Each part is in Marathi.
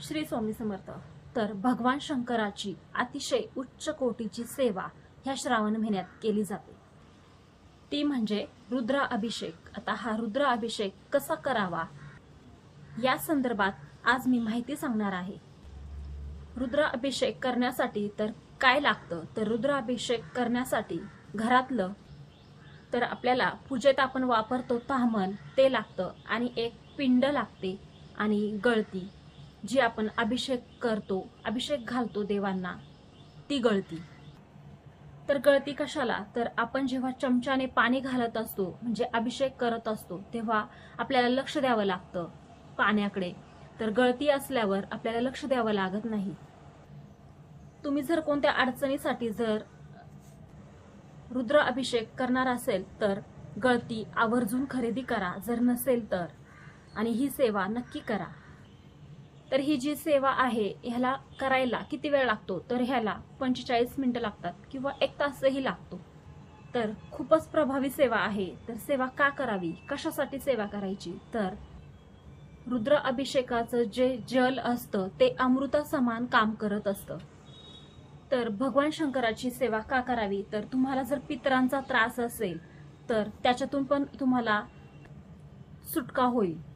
श्री स्वामी समर्थ. तर भगवान शंकराची अतिशय उच्च कोटीची सेवा ह्या श्रावण महिन्यात केली जाते. ती म्हणजे रुद्र अभिषेक. आता हा रुद्र अभिषेक कसा करावा? या संदर्भात आज मी माहिती सांगणार आहे. रुद्र अभिषेक करण्यासाठी तर काय लागतं? तर रुद्र अभिषेक करण्यासाठी घरातलं तर आपल्याला पूजेत आपण वापरतो ताहमन ते लागतं आणि एक पिंड लागते आणि गळती. जी आपण अभिषेक करतो अभिषेक घालतो देवांना ती गळती. तर गळती कशाला? तर आपण जेव्हा चमच्याने पाणी घालत असतो म्हणजे अभिषेक करत असतो तेव्हा आपल्याला लक्ष द्यावं लागतं पाण्याकडे. तर गळती असल्यावर आपल्याला लक्ष द्यावं लागत नाही. तुम्ही जर कोणत्या अडचणीसाठी जर रुद्र अभिषेक करणार असेल तर गळती आवर्जून खरेदी करा. जर नसेल तर. आणि ही सेवा नक्की करा. तर ही जी सेवा आहे ह्याला करायला किती वेळ लागतो? तर ह्याला पंचेचाळीस मिनिटं लागतात किंवा एक तासही लागतो. तर खूपच प्रभावी सेवा आहे. तर सेवा का करावी? कशासाठी सेवा करायची? तर रुद्र अभिषेकाचं जे जल असतं ते अमृता समान काम करत असतं. तर भगवान शंकराची सेवा का करावी? तर तुम्हाला जर पितरांचा त्रास असेल तर त्याच्यातून पण तुम्हाला सुटका होईल.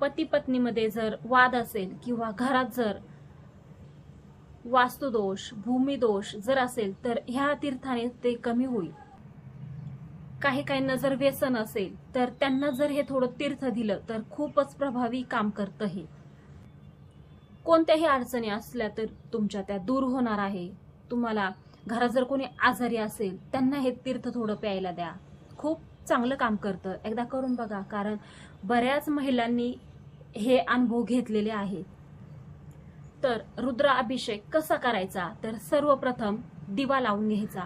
पती पत्नीमध्ये जर वाद असेल किंवा घरात जर वास्तुदोष भूमिदोष जर असेल तर ह्या तीर्थाने ते कमी होईल. काही काहींना जर व्यसन असेल तर त्यांना जर हे थोडं तीर्थ दिलं तर खूपच प्रभावी काम करतं हे. कोणत्याही अडचणी असल्या तर तुमच्या त्या दूर होणार आहे. तुम्हाला घरात जर कोणी आजारी असेल त्यांना हे तीर्थ थोडं प्यायला द्या. खूप चांगलं काम करतं. एकदा करून बघा कारण बऱ्याच महिलांनी हे अनुभव घेतलेले आहेत. तर रुद्र अभिषेक कसा करायचा? तर सर्वप्रथम दिवा लावून घ्यायचा.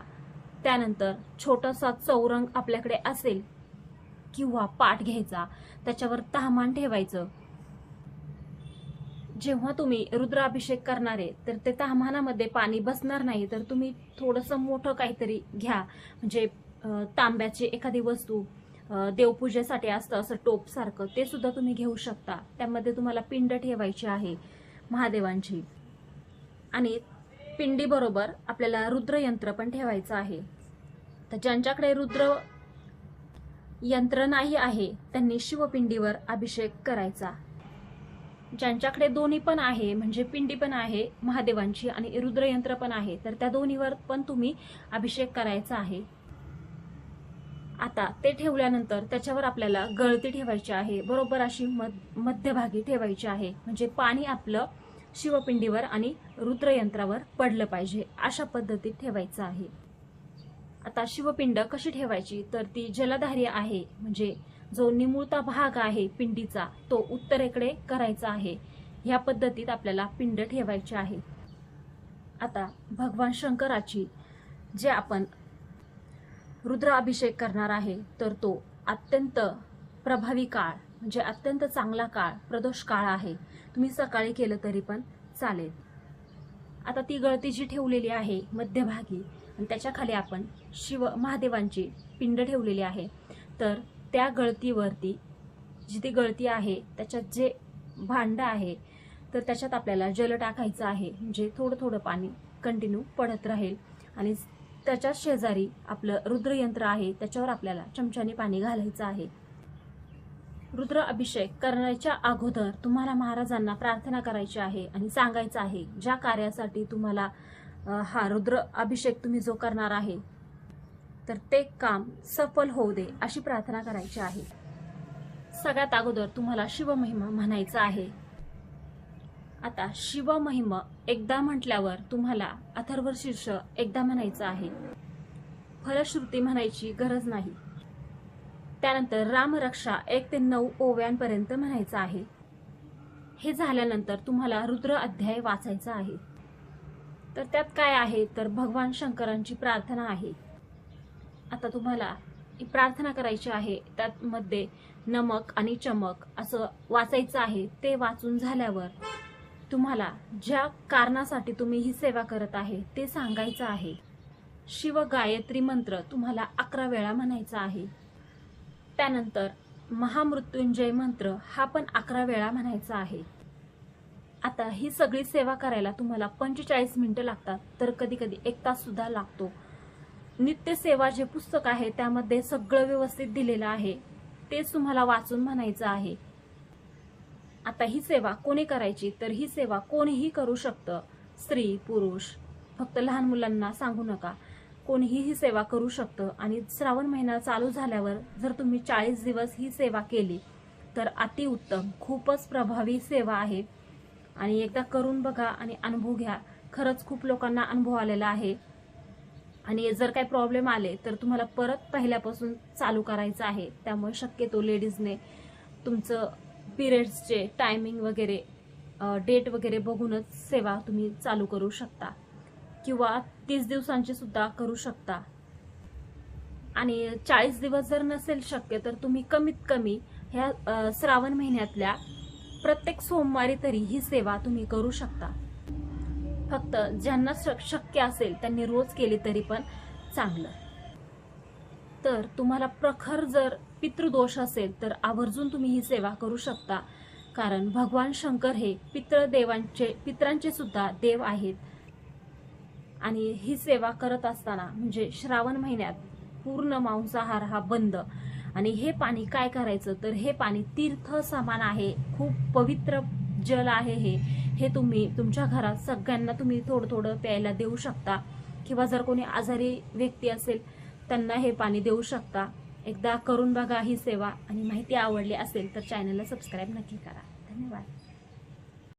त्यानंतर छोटासा चौरंग आपल्याकडे असेल किंवा पाठ घ्यायचा. त्याच्यावर तहामान ठेवायचं. जेव्हा तुम्ही रुद्राभिषेक करणारे तर ते तहामानामध्ये पाणी बसणार नाही. तर तुम्ही थोडंसं मोठं काहीतरी घ्या. म्हणजे तांब्याची एखादी वस्तू देवपूजेसाठी असतं असं टोपसारखं ते सुद्धा तुम्ही घेऊ शकता. त्यामध्ये तुम्हाला पिंड ठेवायची आहे महादेवांची. आणि पिंडीबरोबर आपल्याला रुद्रयंत्र पण ठेवायचं आहे. तर ज्यांच्याकडे रुद्र यंत्र नाही आहे त्यांनी शिवपिंडीवर अभिषेक करायचा. ज्यांच्याकडे दोन्ही पण आहे म्हणजे पिंडी पण आहे महादेवांची आणि रुद्रयंत्र पण आहे तर त्या दोन्हीवर पण तुम्ही अभिषेक करायचा आहे. आता ते ठेवल्यानंतर त्याच्यावर आपल्याला गळती ठेवायची आहे बरोबर अशी मध- मध्यभागी ठेवायची आहे. म्हणजे पाणी आपलं शिवपिंडीवर आणि रुद्रयंत्रावर पडलं पाहिजे अशा पद्धतीत ठेवायचं आहे. आता शिवपिंड कशी ठेवायची? तर ती जलधारी आहे म्हणजे जो निमुळता भाग आहे पिंडीचा तो उत्तरेकडे करायचा आहे. ह्या पद्धतीत आपल्याला पिंड ठेवायची आहे. आता भगवान शंकराची जे आपण रुद्र अभिषेक करणार आहे तर तो अत्यंत प्रभावी काळ म्हणजे अत्यंत चांगला काळ प्रदोष काळ आहे. तुम्ही सकाळी केलं तरी पण चालेल. आता ती गळती जी ठेवलेली आहे मध्यभागी आणि त्याच्याखाली आपण शिव महादेवांची पिंड ठेवलेली आहे तर त्या गळतीवरती जी ती गळती आहे त्याच्यात जे भांड आहे तर त्याच्यात आपल्याला जल टाकायचं आहे म्हणजे थोडं थोडं पाणी कंटिन्यू पडत राहील. आणि त्याच्याच शेजारी आपलं रुद्रयंत्र आहे त्याच्यावर आपल्याला चमच्याने पाणी घालायचं आहे. रुद्र अभिषेक करण्याच्या अगोदर तुम्हाला महाराजांना प्रार्थना करायची आहे आणि सांगायचं आहे ज्या कार्यासाठी तुम्हाला हा रुद्र अभिषेक तुम्ही जो करणार आहे तर ते काम सफल होऊ दे अशी प्रार्थना करायची आहे. सगळ्यात अगोदर तुम्हाला शिवमहिमा म्हणायचा आहे. आता शिवमहिमा एकदा म्हटल्यावर तुम्हाला अथर्व शीर्ष एकदा म्हणायचं आहे. फलश्रुती म्हणायची गरज नाही. त्यानंतर रामरक्षा एक ते नऊ ओव्यांपर्यंत म्हणायचं आहे. हे झाल्यानंतर तुम्हाला रुद्र अध्याय वाचायचा आहे. तर त्यात काय आहे? तर भगवान शंकरांची प्रार्थना आहे. आता तुम्हाला ही प्रार्थना करायची आहे. त्यात मध्ये नमक आणि चमक असं वाचायचं आहे. ते वाचून झाल्यावर तुम्हाला ज्या कारणासाठी तुम्ही ही सेवा करत आहे ते सांगायचं आहे. शिव गायत्री मंत्र तुम्हाला अकरा वेळा म्हणायचा आहे. त्यानंतर महामृत्युंजय मंत्र हा पण अकरा वेळा म्हणायचा आहे. आता ही सगळी सेवा करायला तुम्हाला पंचेचाळीस मिनिटं लागतात तर कधी कधी एक तास सुद्धा लागतो. नित्य सेवा जे पुस्तक आहे त्यामध्ये सगळं व्यवस्थित दिलेलं आहे. तेच तुम्हाला वाचून म्हणायचं आहे. आता ही सेवा कोणी करायची तर ही सेवा कोणीही करू शकतं. स्त्री पुरुष फक्त लहान मुलांना सांगू नका. कोणीही ही सेवा करू शकतं. आणि श्रावण महिना चालू झाल्यावर जर तुम्ही चाळीस दिवस ही सेवा केली तर अतिउत्तम खूपच प्रभावी सेवा आहे. आणि एकदा करून बघा आणि अनुभव घ्या. खरंच खूप लोकांना अनुभव आलेला आहे. आणि जर काही प्रॉब्लेम आले तर तुम्हाला परत पहिल्यापासून चालू करायचं आहे. त्यामुळे शक्यतो लेडीजने तुमचं पिरियड्सचे टायमिंग वगैरे डेट वगैरे बघूनच सेवा तुम्ही चालू करू शकता. किंवा तीस दिवसांची सुद्धा करू शकता. आणि चाळीस दिवस जर नसेल शक्य तर तुम्ही कमीत कमी ह्या श्रावण महिन्यातल्या प्रत्येक सोमवारी तरी ही सेवा तुम्ही करू शकता. फक्त ज्यांना शक्य असेल त्यांनी रोज केली तरी पण चांगलं. तर तुम्हाला प्रखर जर पितृदोष असेल तर आवर्जून तुम्ही ही सेवा करू शकता. कारण भगवान शंकर हे पितृदेवांचे पित्रांचे सुद्धा देव आहेत. आणि ही सेवा करत असताना म्हणजे श्रावण महिन्यात पूर्ण मांसाहार हा बंद. आणि हे पाणी काय करायचं? तर हे पाणी तीर्थ समान आहे. खूप पवित्र जल आहे हे. हे तुम्ही तुमच्या घरात सगळ्यांना तुम्ही थोडं थोडं प्यायला देऊ शकता. किंवा जर कोणी आजारी व्यक्ती असेल त्यांना हे पाणी देऊ शकता. एकदा करून बघा ही सेवा. आणि माहिती आवडली असेल तर चॅनलला सबस्क्राईब नक्की करा. धन्यवाद.